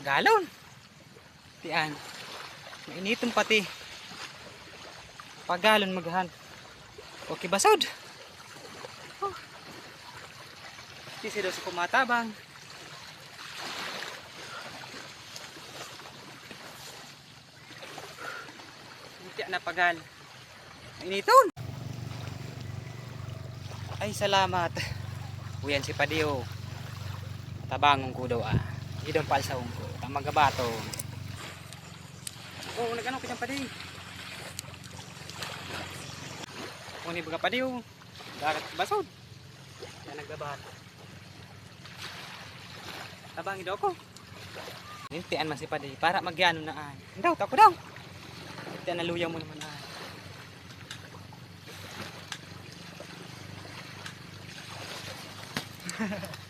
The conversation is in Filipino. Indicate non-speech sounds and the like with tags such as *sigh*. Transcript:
Pagalon. Tian. Mainitong pati. Pagalon maghan. Okay basod. Oh. Daw sa kumatabang. Hindi na pagal. Initon. Ay salamat. Uyan si Padio. Tabangong ko daw ah. Idong palsaong ko. Tamang gabato. Oo, nagano ko dyan Padio. Kung ni baga Padio. Darat basod. Yan nagbabato. Tabangin daw ko. Nintian man si Padio. Para magyano na ah. Daw, tako daw. Nintian na luyaw mo naman ah. *laughs*